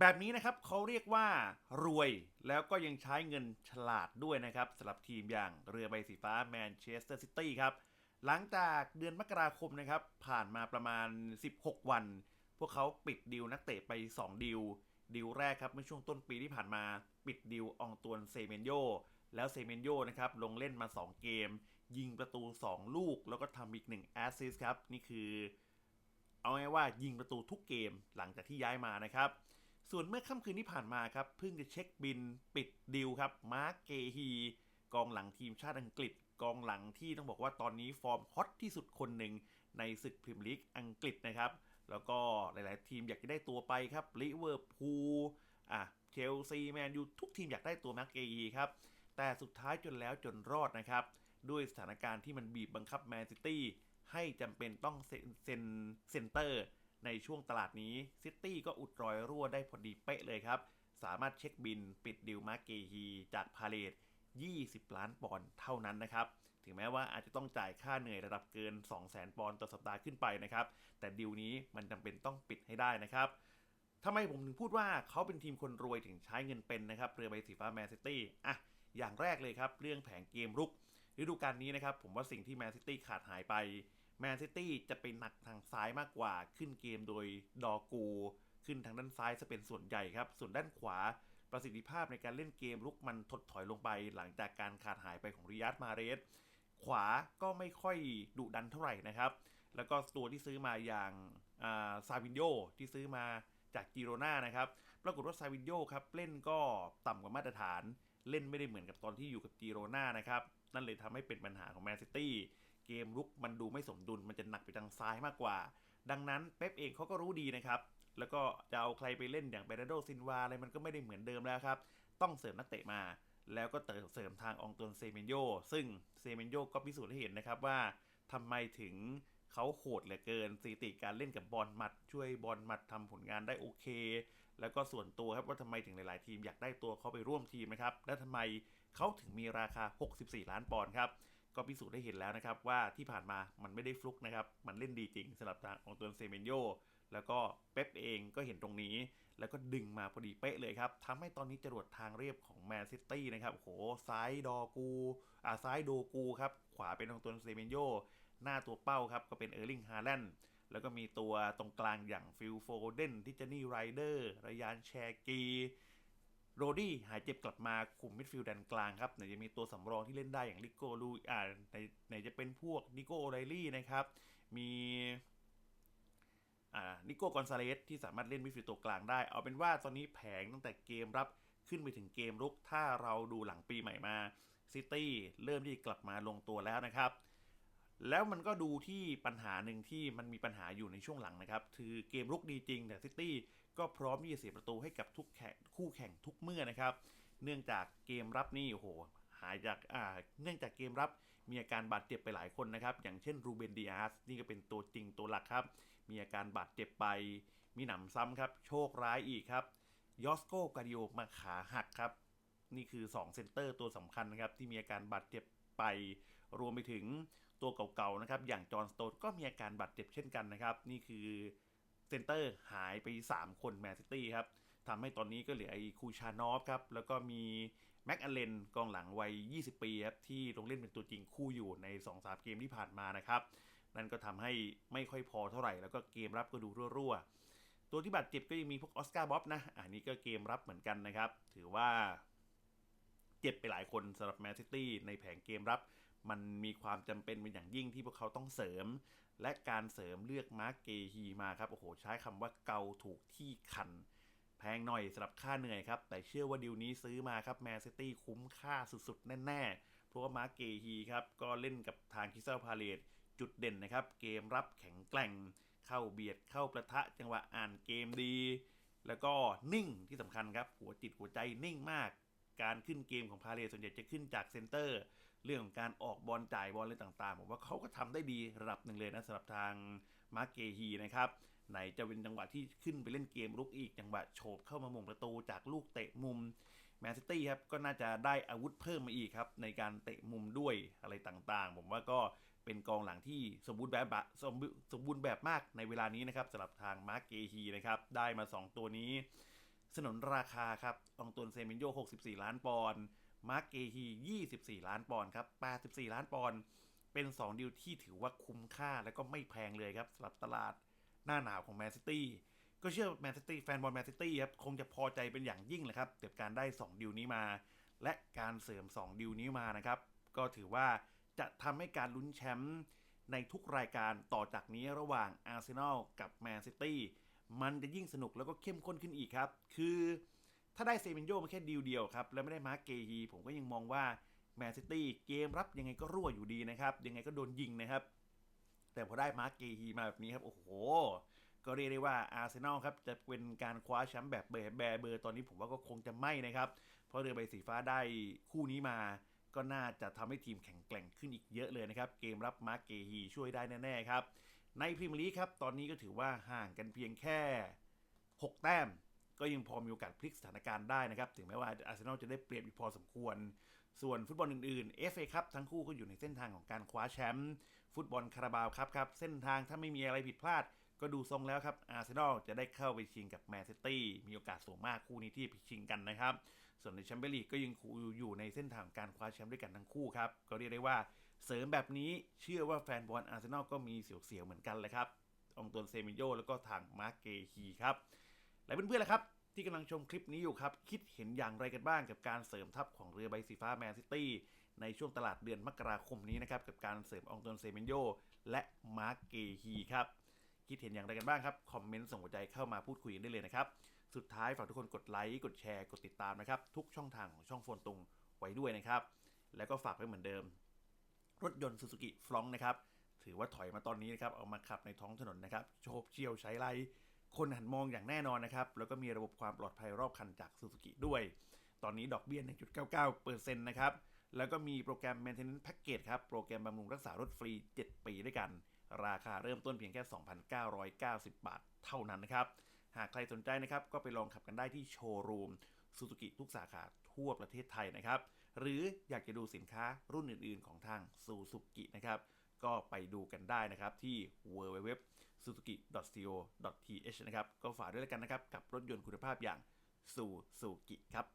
แบบนี้นะครับเขาเรียกว่ารวยแล้วก็ยังใช้เงินฉลาดด้วยนะครับสำหรับทีมอย่างเรือใบสีฟ้าแมนเชสเตอร์ซิตี้ครับ หลังจากเดือนมกราคมนะครับ ผ่านมาประมาณ 16 วัน พวกเขาปิดดีลนักเตะไป 2ดีลดีลแรกครับเมื่อช่วงต้นปีที่ผ่านมา ปิดดีลอองตวนเซเมนโยแล้วเซเมนโยนะครับลงเล่นมา 2 เกม ยิงประตู 2 ลูก แล้วก็ทำอีก1แอสซิสครับ นี่คือ เอาง่ายว่ายิงประตูทุกเกมหลังจากที่ย้ายมานะครับ ส่วนเมื่อค่ำคืนที่ผ่านมาครับเพิ่งจะเช็คบินปิดดิวครับมาร์กเกฮีกองหลังทีมชาติอังกฤษ กองหลังที่ต้องบอกว่าตอนนี้ฟอร์มฮอตที่สุดคนหนึ่งในศึกพรีเมียร์ลีกอังกฤษนะครับ แล้วก็หลาย ๆ ทีมอยากจะได้ตัวไปครับลิเวอร์พูลอะเชลซีแมนยูทุกทีมอยากได้ตัวมาร์กเกฮีครับแต่สุดท้ายจนแล้วจนรอดนะครับ ด้วยสถานการณ์ที่มันบีบบังคับแมนซิตี้ให้จำเป็นต้องเซ็นเซ็นเซนเตอร์ ในช่วงตลาดนี้ซิตี้ก็อุดรอยรั่วได้พอดีเป๊ะเลยครับ สามารถเช็คบินปิดดิวมาร์เกฮีจากพาเลต20 ล้านปอนด์เท่านั้นนะครับ ถึงแม้ว่าอาจจะต้องจ่ายค่าเหนื่อยระดับเกิน 200,000 ปอนด์ต่อสัปดาห์ขึ้นไปนะครับ แต่ดิวนี้มันจำเป็นต้องปิดให้ได้นะครับทำไมผมถึงพูดว่าเขาเป็นทีมคนรวยถึงใช้เงินเป็นนะครับเรือใบสีฟ้าแมนซิตี้อะอย่างแรกเลยครับ เรื่องแผงเกมรุกฤดูกาลนี้นะครับ ผมว่าสิ่งที่แมนซิตี้ขาดหายไป แมนซิตี้จะไปหนักทางซ้ายมากกว่า ขึ้นเกมโดยดอกู ขึ้นทางด้านซ้ายจะเป็นส่วนใหญ่ครับ ส่วนด้านขวาประสิทธิภาพในการเล่นเกมลุกมันถดถอยลงไป หลังจากการขาดหายไปของริยัตมาเรส ขวาก็ไม่ค่อยดุดันเท่าไหร่นะครับ แล้วก็ตัวที่ซื้อมาอย่างซาวินโยที่ซื้อมาจากกิโรนานะครับ ปรากฏว่าซาวินโยครับเล่นก็ต่ำกว่ามาตรฐาน เล่นไม่ได้เหมือนกับตอนที่อยู่กับกิโรนานะครับ นั่นเลยทำให้เป็นปัญหาของแมนซิตี้ เกมรุกมันดูไม่สมดุลมันจะหนักไปทางซ้ายมากกว่า ดังนั้นเป๊ปเองเขาก็รู้ดีนะครับ แล้วก็จะเอาใครไปเล่นอย่างเบรนโดซินวาอะไรมันก็ไม่ได้เหมือนเดิมแล้วครับ ต้องเสริมนักเตะมา แล้วก็เติมเสริมทางองตวนเซเมนโยซึ่งเซเมนโยก็พิสูจน์ให้เห็นนะครับว่าทำไมถึงเขาโหดเหลือเกินสถิติการเล่นกับบอลหมัด ช่วยบอลหมัดทำผลงานได้โอเค แล้วก็ส่วนตัวครับว่าทำไมถึงหลาย ๆ ทีมอยากได้ตัวเขาไปร่วมทีมนะครับ และทำไมเขาถึงมีราคา 64 ล้านปอนด์ครับ ก็พิสูจน์ได้เห็นแล้วนะครับว่าที่ผ่านมามันไม่ได้ฟลุกนะครับ มันเล่นดีจริงสำหรับทางของตัวเซเมนโยแล้วก็เป๊ปเองก็เห็นตรงนี้ แล้วก็ดึงมาพอดีเป๊ะเลยครับทำให้ตอนนี้จรวดทางเรียบของแมนซิตี้นะครับโอ้โหซ้ายดอกูอ่าซ้ายโดกูครับขวาเป็นของตัวเซเมนโยหน้าตัวเป้าครับก็เป็นเออร์ลิงฮาแลนด์แล้วก็มีตัวตรงกลางอย่างฟิลโฟเดนทิจานี่ไรเดอร์รยานแชกี โรดี้หายเจ็บกลับมาคุมมิดฟิลด์แดนกลางครับไหนจะมีตัวสำรองที่เล่นได้อย่างลิโกลูอ่าไหนไหนจะเป็นพวกนิโกโอไรลี่นะครับ มีอ่านิโก้กอนซาเลสที่สามารถเล่นมิดฟิลด์ตัวกลางได้ เอาเป็นว่าตอนนี้แผงตั้งแต่เกมรับขึ้นไปถึงเกมรุกถ้าเราดูหลังปีใหม่มาซิตี้เริ่มที่กลับมาลงตัวแล้วนะครับ แล้วมันก็ดูที่ปัญหาหนึ่งที่มันมีปัญหาอยู่ในช่วงหลังนะครับ คือเกมรุกดีจริง แต่ซิตี้ก็พร้อมที่จะเสียประตูให้กับทุกแข่งคู่แข่งทุกเมื่อนะครับ เนื่องจากเกมรับนี่โอ้โหหายจากอ่าเนื่องจากเกมรับมีอาการบาดเจ็บไปหลายคนนะครับ อย่างเช่นรูเบนดิอาสนี่ก็เป็นตัวจริงตัวหลักครับ มีอาการบาดเจ็บไป มีหนำซ้ำครับ โชคร้ายอีกครับยอสโกกาดิโอมาขาหักครับ นี่คือ 2 เซนเตอร์ตัวสำคัญนะครับ ที่มีอาการบาดเจ็บไป รวมไปถึงตัวเก่าๆนะครับ อย่างจอห์นสโตนก็มีอาการบาดเจ็บเช่นกันนะครับ นี่คือเซนเตอร์หายไป 3 คนแมนซิตี้ครับทำให้ตอนนี้ก็เหลือไอ้คูชานอฟครับ แล้วก็มีแม็กอเลนกองหลังวัย 20 ปีครับ ที่ลงเล่นเป็นตัวจริงคู่อยู่ใน 2-3 เกมที่ผ่านมานะครับ นั่นก็ทำให้ไม่ค่อยพอเท่าไหร่ แล้วก็เกมรับก็ดูรั่วๆ ตัวที่บาดเจ็บก็ยังมีพวกออสการ์บ๊อบนะ อันนี้ก็เกมรับเหมือนกันนะครับ ถือว่าเจ็บไปหลายคนสำหรับแมนซิตี้ในแผงเกมรับ มันมีความจำเป็นเป็นอย่างยิ่งที่พวกเขาต้องเสริม และการเสริมเลือกมาร์กเกฮีมาครับโอ้โหใช้คำว่าเกาถูกที่คัน แพงหน่อยสำหรับค่าเหนื่อยครับ แต่เชื่อว่าดิวนี้ซื้อมาครับแมนซิตี้คุ้มค่าสุดๆ แน่ๆ เพราะว่ามาร์กเกฮีครับก็เล่นกับทางคิเซลพาเลตจุดเด่นนะครับ เกมรับแข็งแกร่ง เข้าเบียดเข้าประทะจังหวะอ่านเกมดี แล้วก็นิ่งที่สำคัญครับหัวจิตหัวใจนิ่งมาก การขึ้นเกมของพาเลตส่วนใหญ่จะขึ้นจากเซนเตอร์ เรื่องของการออกบอลจ่ายบอลอะไรต่างๆผมว่าเขาก็ทำได้ดีระดับหนึ่งเลยนะสำหรับทางมาร์เกฮีนะครับไหนจะเป็นจังหวะที่ขึ้นไปเล่นเกมลุกอีกจังหวะโฉบเข้ามามุงประตูจากลูกเตะมุมแมนซิตี้ครับก็น่าจะได้อาวุธเพิ่มมาอีกครับ ในการเตะมุมด้วยอะไรต่างๆ ผมว่าก็เป็นกองหลังที่สมบูรณ์แบบสมบูสมบูรณ์แบบมากในเวลานี้นะครับสำหรับทางมาร์เกฮีนะครับได้มา 2 ตัวนี้ สนนราคาครับองตวนเซมินโย 64 ล้านปอนด์ มาร์กเกฮี24 ล้านปอนด์ครับ 84 ล้านปอนด์เป็น 2 ดีลที่ถือว่าคุ้มค่าและก็ไม่แพงเลยครับสำหรับตลาดหน้าหนาวของแมนซิตี้ก็เชื่อแมนซิตี้แฟนบอลแมนซิตี้ครับคงจะพอใจเป็นอย่างยิ่งเลยครับเกับการได้ 2ดิวนี้มา และการเสริม 2ดิวนี้มานะครับ ก็ถือว่าจะทำให้การลุ้นแชมป์ในทุกรายการต่อจากนี้ระหว่างอาร์เซนอลกับแมนซิตี้มันจะยิ่งสนุกแล้วก็เข้มข้นขึ้นอีกครับ คือ ถ้าได้เซมินโยมาแค่ดีลเดียวครับ แล้วไม่ได้มาร์กเกฮีผมก็ยังมองว่าแมนซิตี้เกมรับยังไงก็รั่วอยู่ดีนะครับ ยังไงก็โดนยิงนะครับ แต่พอได้มาร์กเกฮีมาแบบนี้ครับ โอ้โห ก็เรียกได้ว่าอาร์เซนอลครับจะเป็นการคว้าแชมป์แบบเบร์แบร์เบอร์ตอนนี้ผมว่าก็คงจะไม่นะครับ เพราะเรือใบสีฟ้าได้คู่นี้มา ก็น่าจะทำให้ทีมแข็งแกร่งขึ้นอีกเยอะเลยนะครับ เกมรับมาร์กเกฮีช่วยได้แน่ๆครับในพรีเมียร์ลีกครับตอนนี้ก็ถือว่าห่างกันเพียงแค่ 6 แต้ม ก็ยังพอมีโอกาสพลิกสถานการณ์ได้นะครับ ถึงแม้ว่าอาร์เซนอลจะได้เปรียบอีกพอสมควร ส่วนฟุตบอลอื่นๆ FA ครับทั้งคู่ก็อยู่ในเส้นทางของการคว้าแชมป์ฟุตบอลคาราบาวครับครับ เส้นทางถ้าไม่มีอะไรผิดพลาด ก็ดูทรงแล้วครับอาร์เซนอลจะได้เข้าไปชิงกับแมนซิตี้มีโอกาสสูงมากคู่นี้ที่ไปชิงกันนะครับ ส่วนในแชมเปี้ยนลีกก็ยังอยู่ในเส้นทางการคว้าแชมป์ด้วยกันทั้งคู่ครับก็เรียกได้ว่าเสริมแบบนี้เชื่อว่าแฟนบอลอาร์เซนอลก็มีเสียวๆเหมือนกันเลยครับองตวนเซมิโยแล้วก็ทางมาร์เกฮีครับ และเพื่อนๆล่ะครับ ที่กำลังชมคลิปนี้อยู่ครับ คิดเห็นอย่างไรกันบ้างกับการเสริมทัพของเรือใบสีฟ้าแมนซิตี้ในช่วงตลาดเดือนมกราคมนี้นะครับ กับการเสริมองตวนเซเมิโยและมาร์กเกฮีครับ คิดเห็นอย่างไรกันบ้างครับ คอมเมนต์ส่งหัวใจเข้ามาพูดคุยกันได้เลยนะครับ สุดท้ายฝากทุกคนกดไลค์กดแชร์กดติดตามนะครับ ทุกช่องทางของช่องโฟนตุงไว้ด้วยนะครับ แล้วก็ฝากไว้เหมือนเดิม รถยนต์ซูซูกิฟลองนะครับถือว่าถอยมาตอนนี้นะครับเอามาขับในท้องถนนนะครับโฉบเฉี่ยวใช้ไร คนหันมองอย่างแน่นอนนะครับ แล้วก็มีระบบความปลอดภัยรอบคันจากซูซูกิด้วย ตอนนี้ดอกเบี้ย1.99%นะครับ แล้วก็มีโปรแกรม Maintenance Package ครับ โปรแกรมบำรุงรักษารถฟรี 7 ปีด้วยกัน ราคาเริ่มต้นเพียงแค่ 2,990 บาทเท่านั้นนะครับ หากใครสนใจนะครับ ก็ไปลองขับกันได้ที่โชว์รูมซูซูกิทุกสาขาทั่วประเทศไทยนะครับ หรืออยากจะดูสินค้ารุ่นอื่น ๆ ของทางซูซูกินะครับ ก็ไปดูกันได้นะครับที่ www suzuki.co.th นะครับ ก็ฝากด้วยแล้วกันนะครับ กับรถยนต์คุณภาพอย่างซูซูกิครับ